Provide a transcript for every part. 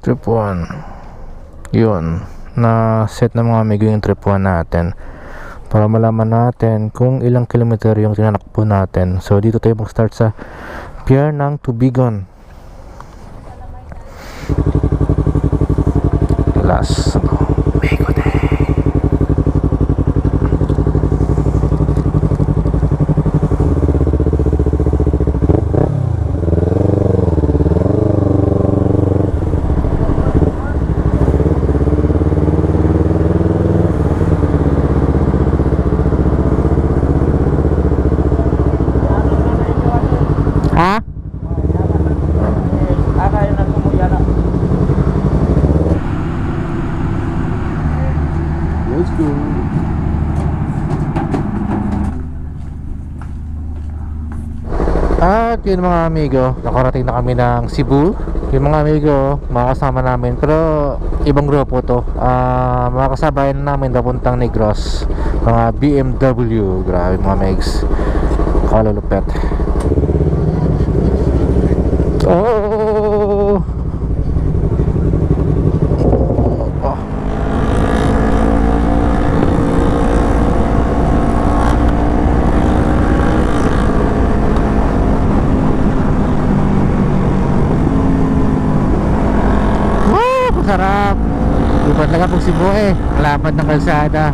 Trip 1. Yun. Na set ng mga amigo yung trip 1 natin. Para malaman natin kung ilang kilometer yung tinanakbo natin. So dito tayo mag-start sa pier ng Tubigon. Last. Let's go. At yun mga amigo, nakarating na kami ng Cebu. Yung mga amigo, mga kasama namin. Pero ibang grupo to. Ah, mga kasabayan namin papuntang Negros. Mga BMW. Grabe mga megs. Kalalupet. Oh! Oh. Woo! Sarap! Iba talaga pag Cebu eh. Lapad ng kalsada.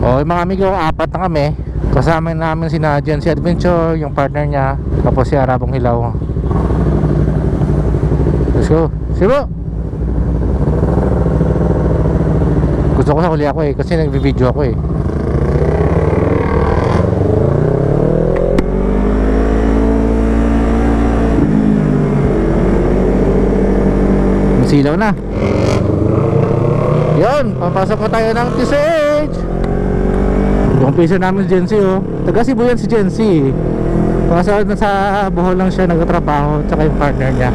O, yung mga amigo, apat na kami. Kasama namin si Nadian, si Adventure, yung partner niya, tapos si Arabong Hilaw. Let's go. Cebu! Gusto ko sa huli ako eh, kasi nagbi-video ako eh. Masilaw na. Yun, papasok na tayo ng TCH. Yung piso namin si Jency oh. Taga Cebu yan si Jency. Kaso nasa Bohol lang siya nagtatrabaho tsaka yung partner niya.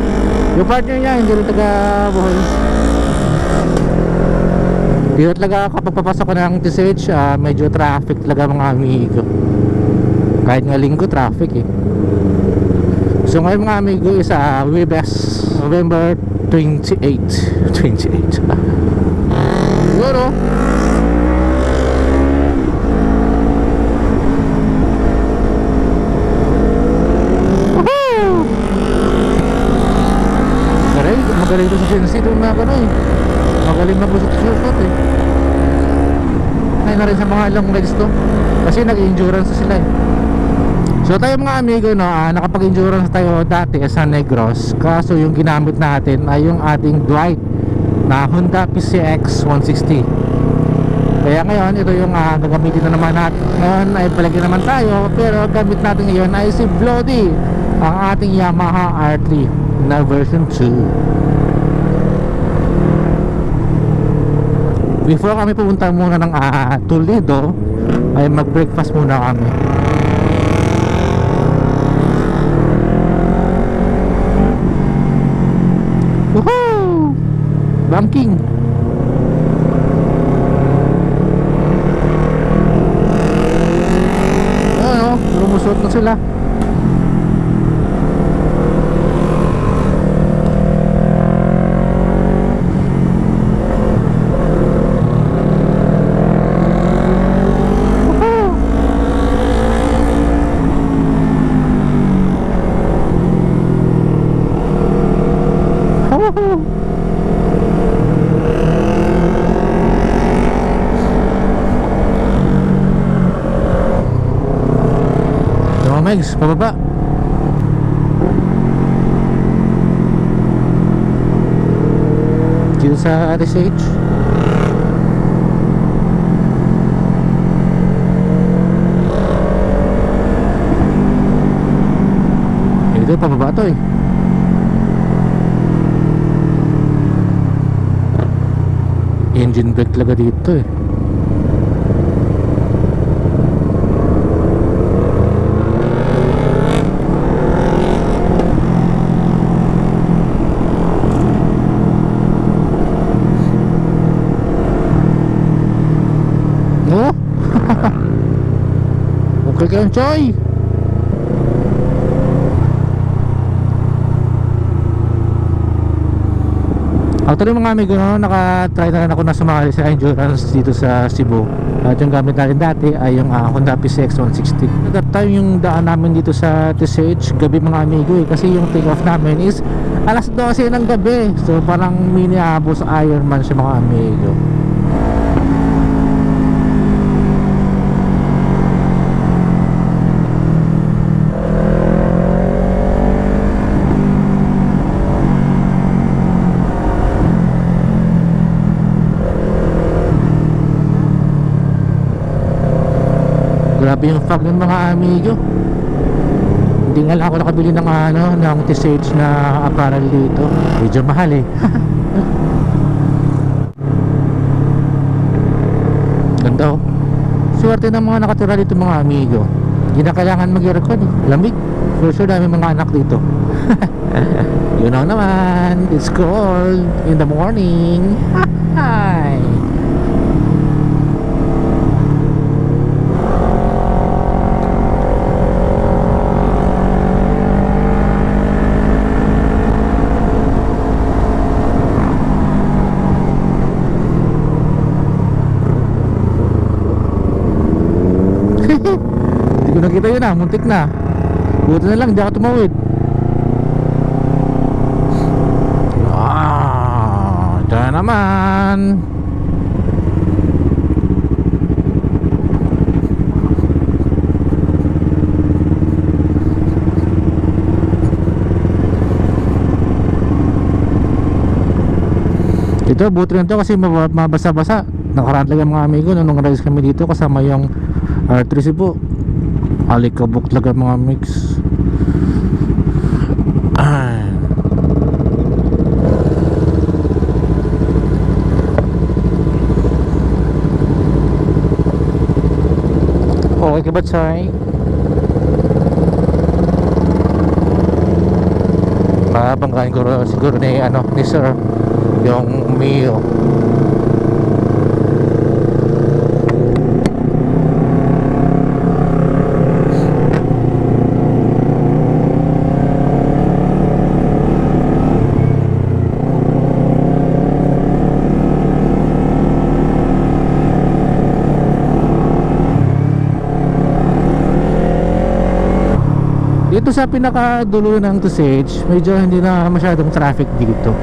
Yung partner niya hindi rin taga Bohol. Dito talaga kapag papasok ko ng TCH, ah, medyo traffic talaga mga amigo. Kahit nga linggo traffic eh. So ngayon mga amigo is uh, Webes November 28 28 Siguro Woohoo! Magaling, magaling to sa Sensi doon na ano eh. Magaling po sa shortcut eh. Ay na rin sa mga long legs to. Kasi nag-endurance sila eh. So tayo mga amigo no, ah, nakapag-endurance tayo dati sa Negros. Kaso yung ginamit natin ay yung ating Dwight na Honda PCX 160 Kaya ngayon ito yung ah, gagamitin na naman natin Ngayon ay na naman tayo Pero gamit natin ngayon ay si Bloody Ang ating Yamaha R3 na version 2 Before kami pumunta muna ng ah, Toledo ay mag-breakfast muna kami Banking! Ano, ờ, ờ, lumusot na sila. Woohoo! Megs, pababa. Dito sa RSH. Ito, pababa to eh. Engine brake talaga dito eh. No? Okay ka yung choy. Actually mga amigo, no, naka-try na rin ako na sumali sa endurance dito sa Cebu. At yung gamit natin dati ay yung ah, Honda PCX 160. That time yung daan namin dito sa TCH, gabi mga amigo eh. Kasi yung take off namin is alas 12 ng gabi. So parang mini abos Ironman siya mga amigo. Grabe yung fog ng mga amigo. Hindi nga lang ako nakabili ng ano, ng TCH na apparel dito. Medyo mahal eh. Ganda oh. Swerte ng mga nakatira dito mga amigo. Hindi na kailangan mag-record eh. Lamig. For sure dami mga anak dito. you know naman, it's cold in the morning. Hi. Hindi ko nakita yun ah, muntik na. Buti na lang, hindi ako tumawid. Ah, ito na naman. Ito, buti lang to kasi mab- mabasa-basa. Nakaraan talaga mga amigo nung race kami dito kasama yung R3 po. Alikabok talaga mga mix. Ay. Okay ka ba, Chay? Mabanggain ko siguro ni, ano, ni Sir yung Mio. Dito sa pinakadulo ng Tusage, medyo hindi na masyadong traffic dito.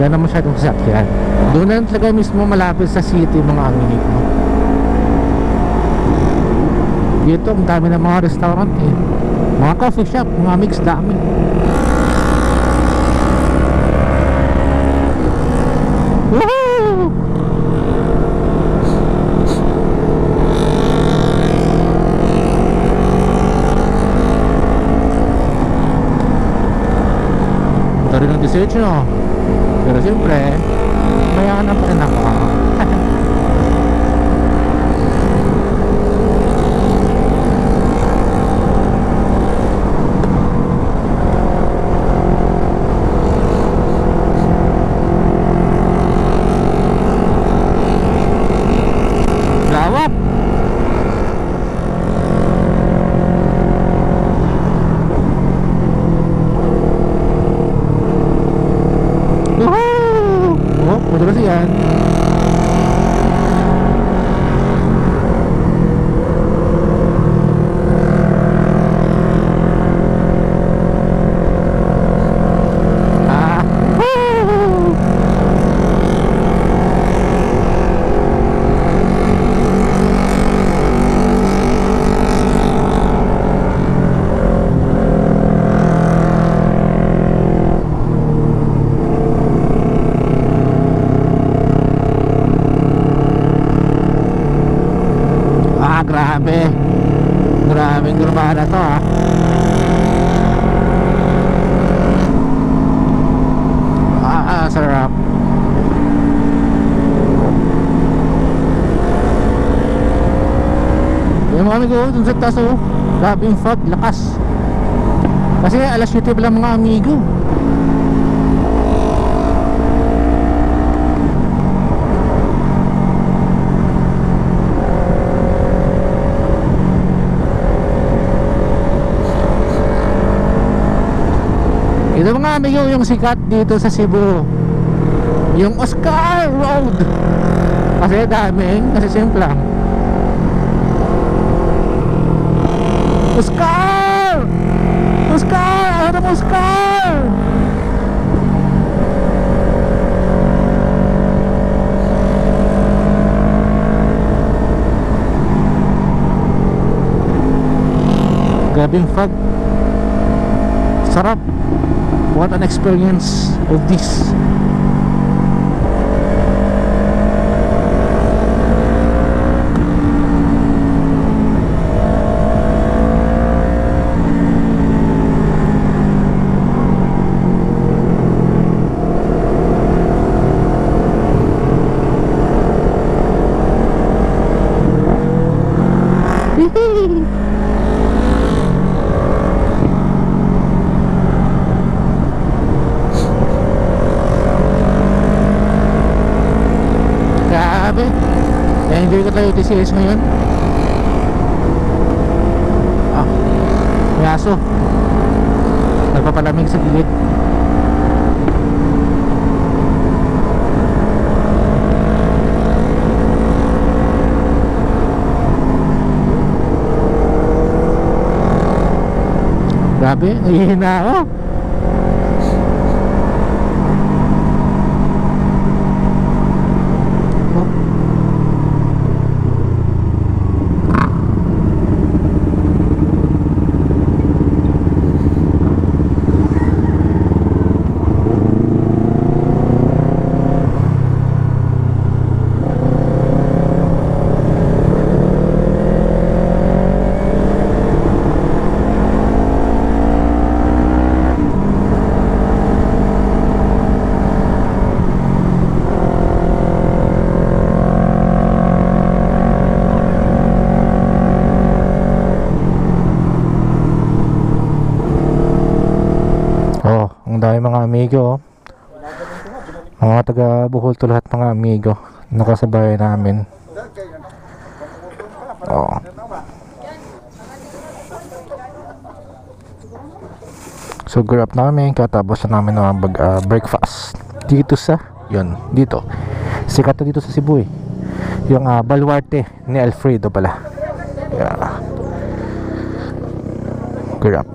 Wala na masyadong sasakyan. Doon na talaga mismo malapit sa city mga amigo. Dito ang dami ng mga restaurant eh. Mga coffee shop, mga mix dami. Woohoo! 18 no? Pero siyempre Mayaman pa rin ako Lawak Woohoo! Oh, madalas yan. Ah. Woo! Ah, grabe. Grabing gurbana to ah. Ah, ah, sarap. Yung mga amigo, dun sa taas oh. Grabe yung fog, lakas. Kasi alas 7 pa lang mga amigo. Ito mga amigo yung sikat dito sa Cebu Yung Oscar Road. Kasi daming, kasi simplang. Oscar! Oscar! Ano mo Oscar? Grabing fog. Sarap. What an experience of this. Grabe. TCS ngayon. Ah, may aso. Nagpapalamig sa gilid. Grabe, nahihina ako. Oh. Oh, ang dami mga amigo. oh. Mga taga Bohol to lahat mga amigo. Nakasabay namin. Oh. So grab namin katapos na namin ng bag, ah, breakfast dito sa yun dito sikat to dito sa Cebu eh yung ah, baluarte ni Alfredo pala yeah. grab